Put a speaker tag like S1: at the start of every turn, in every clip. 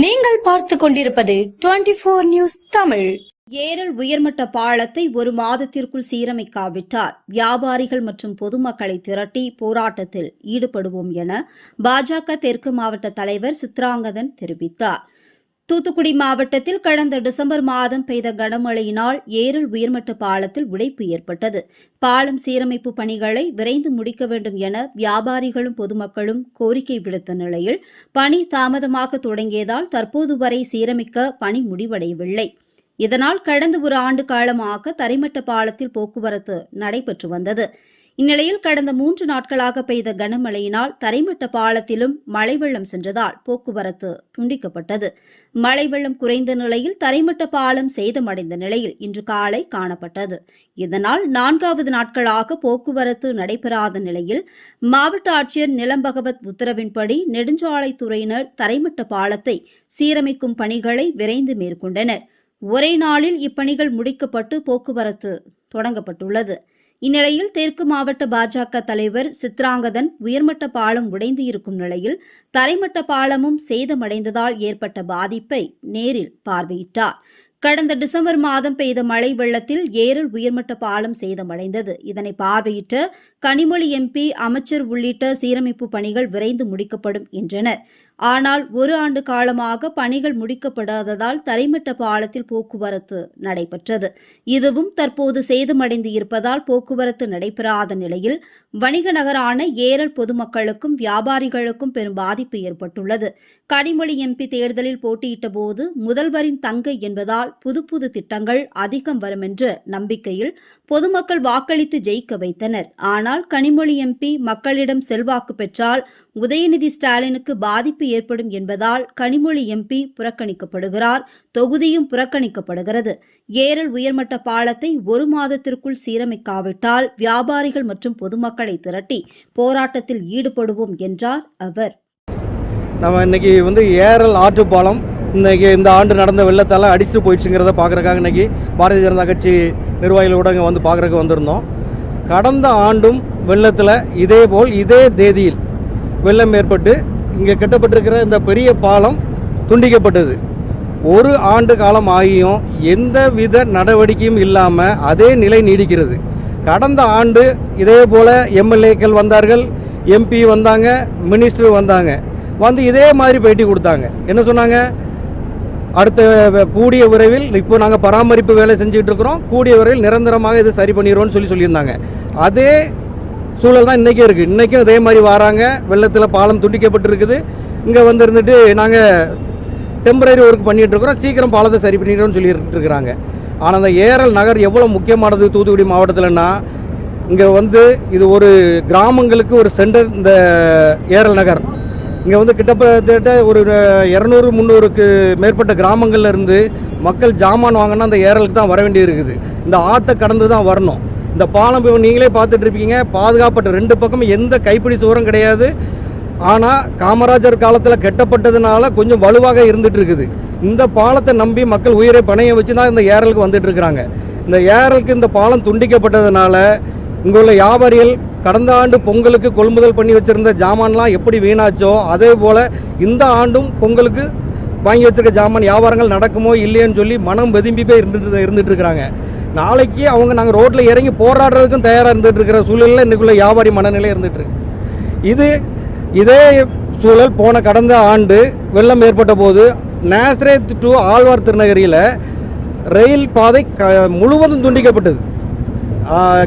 S1: நீங்கள் பார்த்து கொண்டிருப்பது twenty four news Tamil.
S2: Eral உயர்மட்ட பாலத்தை ஒரு மாதத்திற்குள் சீரமைக்காவிட்டால் வியாபாரிகள் மற்றும் பொதுமக்களை திரட்டி போராட்டத்தில் ஈடுபடுவோம் என பாஜக தெற்கு மாவட்ட தலைவர் சித்ராங்கதன் தெரிவித்தார். தூத்துக்குடி மாவட்டத்தில் கடந்த டிசம்பர் மாதம் பெய்த கனமழையினால் ஏரல் உயர்மட்ட பாலத்தில் உடைப்பு ஏற்பட்டது. பாலம் சீரமைப்பு பணிகளை விரைந்து முடிக்க வேண்டும் என வியாபாரிகளும் பொதுமக்களும் கோரிக்கை விடுத்த நிலையில் பணி தாமதமாக தொடங்கியதால் தற்போது வரை சீரமைக்க பணி முடிவடையவில்லை. இதனால் கடந்த ஒரு ஆண்டு காலமாக தரைமட்ட பாலத்தில் போக்குவரத்து நடைபெற்று வந்தது. இந்நிலையில் கடந்த மூன்று நாட்களாக பெய்த கனமழையினால் தரைமட்ட பாலத்திலும் மழை வெள்ளம் சென்றதால் போக்குவரத்து துண்டிக்கப்பட்டது. மழை வெள்ளம் குறைந்த நிலையில் தரைமட்ட பாலம் சேதமடைந்த நிலையில் இன்று காலை காணப்பட்டது. இதனால் நான்காவது நாட்களாக போக்குவரத்து நடைபெறாத நிலையில் மாவட்ட ஆட்சியர் நிலம் பகவத் உத்தரவின்படி நெடுஞ்சாலைத்துறையினர் தரைமட்ட பாலத்தை சீரமைக்கும் பணிகளை விரைந்து மேற்கொண்டனர். ஒரே நாளில் இப்பணிகள் முடிக்கப்பட்டு போக்குவரத்து தொடங்கப்பட்டுள்ளது. இந்நிலையில் தெற்கு மாவட்ட பாஜக தலைவர் சித்ராங்கதன் உயர்மட்ட பாலம் உடைந்து இருக்கும் நிலையில் தரைமட்ட பாலமும் சேதமடைந்ததால் ஏற்பட்ட பாதிப்பை நேரில் பார்வையிட்டார். கடந்த டிசம்பர் மாதம் பெய்த மழை வெள்ளத்தில் ஏரல் உயர்மட்ட பாலம் சேதமடைந்தது. இதனை பார்வையிட்ட கனிமொழி எம்பி அமைச்சர் உள்ளிட்ட சீரமைப்பு பணிகள் விரைந்து முடிக்கப்படும் என்றனர். ஆனால் ஒரு ஆண்டு காலமாக பணிகள் முடிக்கப்படாததால் தரைமட்ட பாலத்தில் போக்குவரத்து நடைபெற்றது. இதுவும் தற்போது சேதமடைந்து இருப்பதால் போக்குவரத்து நடைபெறாத நிலையில் வணிக நகரான ஏரல் பொதுமக்களுக்கும் வியாபாரிகளுக்கும் பெரும் பாதிப்பு ஏற்பட்டுள்ளது. கனிமொழி எம்பி தேர்தலில் போட்டியிட்ட போது முதல்வரின் தங்கை என்பதால் புது புது திட்டங்கள் அதிகம் வரும் என்ற நம்பிக்கையில் பொதுமக்கள் வாக்களித்து ஜெயிக்க வைத்தனர். ஆனால் கனிமொழி எம்பி மக்களிடம் செல்வாக்கு பெற்றால் உதயநிதி ஸ்டாலினுக்கு பாதிப்பு ஏற்படும் என்பதால் கனிமொழி எம்பி புறக்கணிக்கப்படுகிறார் தொகுதியும் புறக்கணிக்கப்படுகிறது. ஏரல் உயர்மட்ட பாலத்தை ஒரு மாதத்திற்குள் சீரமைக்காவிட்டால் வியாபாரிகள் மற்றும் பொதுமக்களை திரட்டி போராட்டத்தில் ஈடுபடுவோம் என்றார் அவர்.
S3: நம்ம இன்னைக்கு வந்து ஏரல் ஆற்றுப்பாலம் இன்னைக்கு இந்த ஆண்டு நடந்த வெள்ளத்தால் அடிச்சுட்டு போயிடுச்சுங்கிறத பார்க்குறக்காக இன்னைக்கு பாரதிய ஜனதா கட்சி நிர்வாகிகளோட இங்கே வந்து பார்க்குறக்கு வந்திருந்தோம். கடந்த ஆண்டும் வெள்ளத்தில் இதே போல் இதே தேதியில் வெள்ளம் ஏற்பட்டு இங்கே கட்டப்பட்டிருக்கிற இந்த பெரிய பாலம் துண்டிக்கப்பட்டது. ஒரு ஆண்டு காலம் ஆகியும் எந்த வித நடவடிக்கையும் இல்லாமல் அதே நிலை நீடிக்கிறது. கடந்த ஆண்டு இதே போல் எம்எல்ஏக்கள் வந்தார்கள் எம்பி வந்தாங்க மினிஸ்டர் வந்தாங்க. வந்து இதே மாதிரி பேட்டி கொடுத்தாங்க. என்ன சொன்னாங்க? அடுத்த கூடிய விரைவில் இப்போ நாங்கள் பராமரிப்பு வேலை செஞ்சுக்கிட்டு இருக்கிறோம் கூடிய விரைவில் நிரந்தரமாக இது சரி பண்ணிடுவோம்னு சொல்லி சொல்லியிருந்தாங்க. அதே சூழல் தான் இன்றைக்கும் இருக்குது இன்றைக்கும் இதே மாதிரி வராங்க. வெள்ளத்தில் பாலம் துண்டிக்கப்பட்டிருக்குது. இங்கே வந்துருந்துட்டு நாங்கள் டெம்பரரி ஒர்க் பண்ணிகிட்ருக்குறோம் இருக்கிறோம் சீக்கிரம் பாலத்தை சரி பண்ணிடுறோம்னு சொல்லிட்டு இருக்கிறாங்க ஆனால் அந்த ஏரல் நகர் எவ்வளோ முக்கியமானது தூத்துக்குடி மாவட்டத்தில்னா இங்கே வந்து இது ஒரு கிராமங்களுக்கு ஒரு சென்டர் இந்த ஏரல் நகர். இங்கே வந்து கிட்டத்தட்ட ஒரு இரநூறு முந்நூறுக்கு மேற்பட்ட கிராமங்கள்ல இருந்து மக்கள் ஜாமான் வாங்கினா அந்த ஏரலுக்கு தான் வர வேண்டி இருக்குது இந்த ஆற்றை கடந்து தான் வரணும். இந்த பாலம் இப்போ நீங்களே பார்த்துட்டு இருப்பீங்க. பாதுகாப்பட்ட ரெண்டு பக்கமும் எந்த கைப்பிடி சுவரம் கிடையாது. ஆனால் காமராஜர் காலத்தில் கெட்டப்பட்டதுனால கொஞ்சம் வலுவாக இருந்துட்டு இருக்குது இந்த பாலத்தை நம்பி மக்கள் உயிரை பணைய வச்சு தான் இந்த ஏரலுக்கு வந்துட்டு இருக்கிறாங்க இந்த ஏரலுக்கு இந்த பாலம் துண்டிக்கப்பட்டதுனால இங்கே உள்ள வியாபாரிகள் கடந்த ஆண்டு பொங்கலுக்கு கொள்முதல் பண்ணி வச்சுருந்த ஜாமான்லாம் எப்படி வீணாச்சோ அதே போல் இந்த ஆண்டும் பொங்கலுக்கு வாங்கி வச்சிருக்க ஜாமான் வியாபாரங்கள் நடக்குமோ இல்லையோன்னு சொல்லி மனம் வெதும்பி போய் இருந்துட்டு இருந்துட்டு இருக்கிறாங்க நாளைக்கு அவங்க நாங்கள் ரோட்டில் இறங்கி போராடுறதுக்கும் தயாராக இருந்துட்டு இருக்கிற சூழலில் இன்றைக்குள்ள வியாபாரி மனநிலை இருந்துட்டு இது இதே சூழல் போன கடந்த ஆண்டு வெள்ளம் ஏற்பட்ட போது நேசரே டு ஆழ்வார் திருநகரியில் ரயில் பாதை க முழுவதும் துண்டிக்கப்பட்டது.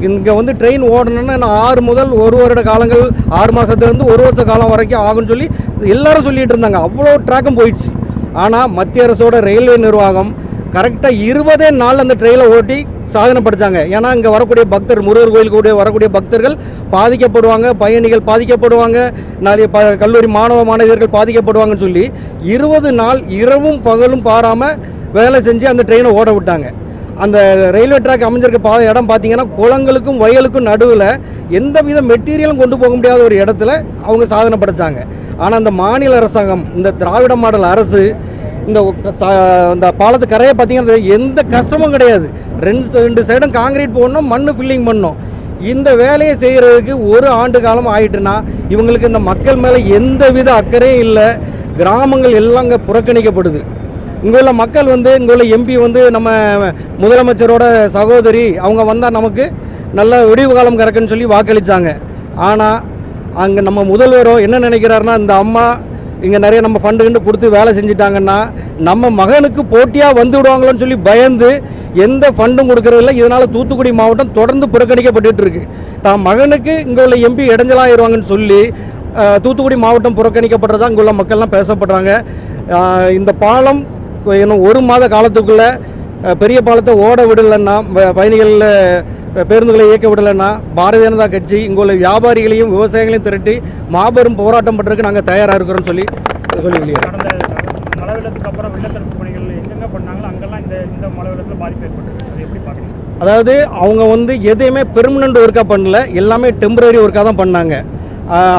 S3: இங்கே வந்து ட்ரெயின் ஓடணும்னா இன்னும் ஆறு முதல் ஒரு வருட காலங்கள் ஆறு மாதத்துலேருந்து ஒரு வருஷ காலம் வரைக்கும் ஆகும்னு சொல்லி எல்லாரும் சொல்லிகிட்டு இருந்தாங்க. அவ்வளோ ட்ராக்கும் போயிடுச்சு. ஆனால் மத்திய அரசோட ரயில்வே நிர்வாகம் கரெக்டாக இருபதே நாள் அந்த ட்ரெயினை ஓட்டி சாதனை படித்தாங்க ஏன்னா இங்கே வரக்கூடிய பக்தர் முருகர் கோயிலுக்கு கூட வரக்கூடிய பக்தர்கள் பாதிக்கப்படுவாங்க பயணிகள் பாதிக்கப்படுவாங்க நிறைய ப கல்லூரி மாணவ மாணவியர்கள் பாதிக்கப்படுவாங்கன்னு சொல்லி இருபது நாள் இரவும் பகலும் பாராமல் வேலை செஞ்சு அந்த ட்ரெயினை ஓட விட்டாங்க. அந்த ரயில்வே ட்ராக் அமைஞ்சிருக்க பா இடம் பார்த்தீங்கன்னா குளங்களுக்கும் வயலுக்கும் நடுவில் எந்த வித மெட்டீரியலும் கொண்டு போக முடியாத ஒரு இடத்துல அவங்க சாதனை படைச்சாங்க. ஆனால் அந்த மாநில அரசாங்கம் இந்த திராவிட மாடல் அரசு இந்த அந்த இந்த பாலத்து கரையை பார்த்தீங்கன்னா எந்த கஷ்டமும் கிடையாது. ரெண்டு ரெண்டு சைடும் காங்கிரீட் போடணும் மண் ஃபில்லிங் பண்ணணும். இந்த வேலையை செய்கிறதுக்கு ஒரு ஆண்டு காலம் ஆயிட்டுனா இவங்களுக்கு இந்த மக்கள் மேலே எந்த வித அக்கறையும் இல்லை. கிராமங்கள் எல்லாம் அங்கே புறக்கணிக்கப்படுது. இங்கே உள்ள மக்கள் வந்து இங்கே உள்ள எம்பி வந்து நம்ம முதலமைச்சரோட சகோதரி அவங்க வந்தால் நமக்கு நல்ல விடிவு காலம் கறக்குன்னு சொல்லி வாக்களித்தாங்க ஆனால் அங்கே நம்ம முதல்வரோ என்ன நினைக்கிறாருன்னா இந்த அம்மா இங்கே நிறைய நம்ம ஃபண்டு கண்டு கொடுத்து வேலை செஞ்சிட்டாங்கன்னா நம்ம மகனுக்கு போட்டியாக வந்து விடுவாங்களோன்னு சொல்லி பயந்து எந்த ஃபண்டும் கொடுக்கறதில்ல இதனால் தூத்துக்குடி மாவட்டம் தொடர்ந்து புறக்கணிக்கப்பட்டு இருக்கு தான் மகனுக்கு இங்கே உள்ள எம்பி இடைஞ்சலாயிருவாங்கன்னு சொல்லி தூத்துக்குடி மாவட்டம் புறக்கணிக்கப்படுறதா இங்கே உள்ள மக்கள்லாம் பேசப்படுறாங்க. இந்த பாலம் இன்னும் ஒரு மாத காலத்துக்குள்ளே பெரிய பாலத்தை ஓட விடலைன்னா பயணிகளில் பேருந்துகளை இயக்க விடலைன்னா பாரதிய ஜனதா கட்சி இங்கே உள்ள வியாபாரிகளையும் விவசாயிகளையும் திரட்டி மாபெரும் போராட்டம் பண்ணுறதுக்கு நாங்கள் தயாராக இருக்கிறோம்னு சொல்லி சொல்லி வெளியே
S4: கடந்த மழை வெள்ளத்துக்கு அப்புறம் வெள்ளத்தடுப்பு பணிகள் எங்கெங்க பண்ணாங்களோ அங்கெல்லாம் இந்த இந்த மழை வெள்ளத்தில் பாதிப்பு ஏற்பட்டிருக்கு. அதை எப்படி பார்க்குறீங்க?
S3: அதாவது அவங்க வந்து எதையுமே பெர்மனண்ட் ஒர்க்காக பண்ணல எல்லாமே டெம்பரரி ஒர்க்காக தான் பண்ணாங்க.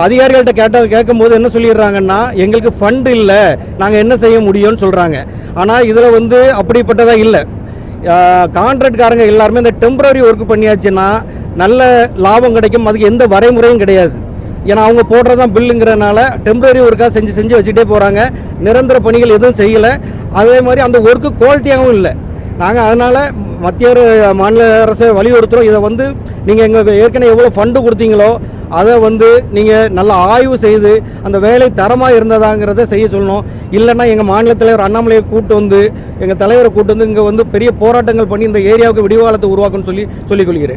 S3: அதிகாரிகள்கிட்ட கேட்டால் கேட்ட கேட்கும்போது என்ன சொல்லிடுறாங்கன்னா எங்களுக்கு ஃபண்ட் இல்லை நாங்கள் என்ன செய்ய முடியும்னு சொல்கிறாங்க ஆனால் இதில் வந்து அப்படிப்பட்டதாக இல்லை. கான்ட்ராக்ட்காரங்க எல்லாருமே இந்த டெம்பரரி ஒர்க் பண்ணியாச்சுன்னா நல்ல லாபம் கிடைக்கும். அதுக்கு எந்த வரைமுறையும் கிடையாது. ஏன்னா அவங்க போடுறதான் பில்லுங்கிறனால டெம்பரரி ஒர்க்காக செஞ்சு செஞ்சு வச்சுட்டே போகிறாங்க நிரந்தர பணிகள் எதுவும் செய்யலை. அதே மாதிரி அந்த ஒர்க்கு குவாலிட்டியாகவும் இல்லை. நாங்கள் அதனால் மத்திய மாநில அரசை வலியுறுத்துகிறோம் இதை வந்து நீங்கள் எங்கள் ஏற்கனவே எவ்வளோ ஃபண்டு கொடுத்தீங்களோ அதை வந்து நீங்கள் நல்லா ஆய்வு செய்து அந்த வேலை தரமாக இருந்ததாங்கிறத செய்ய சொல்லணும். இல்லைன்னா எங்கள் மாநில தலைவர் அண்ணாமலையை கூட்டு வந்து எங்கள் தலைவரை கூட்டு வந்து இங்கே வந்து பெரிய போராட்டங்கள் பண்ணி இந்த ஏரியாவுக்கு விடிவாளத்தை உருவாக்குன்னு சொல்லி சொல்லிக் கொள்கிறேன்.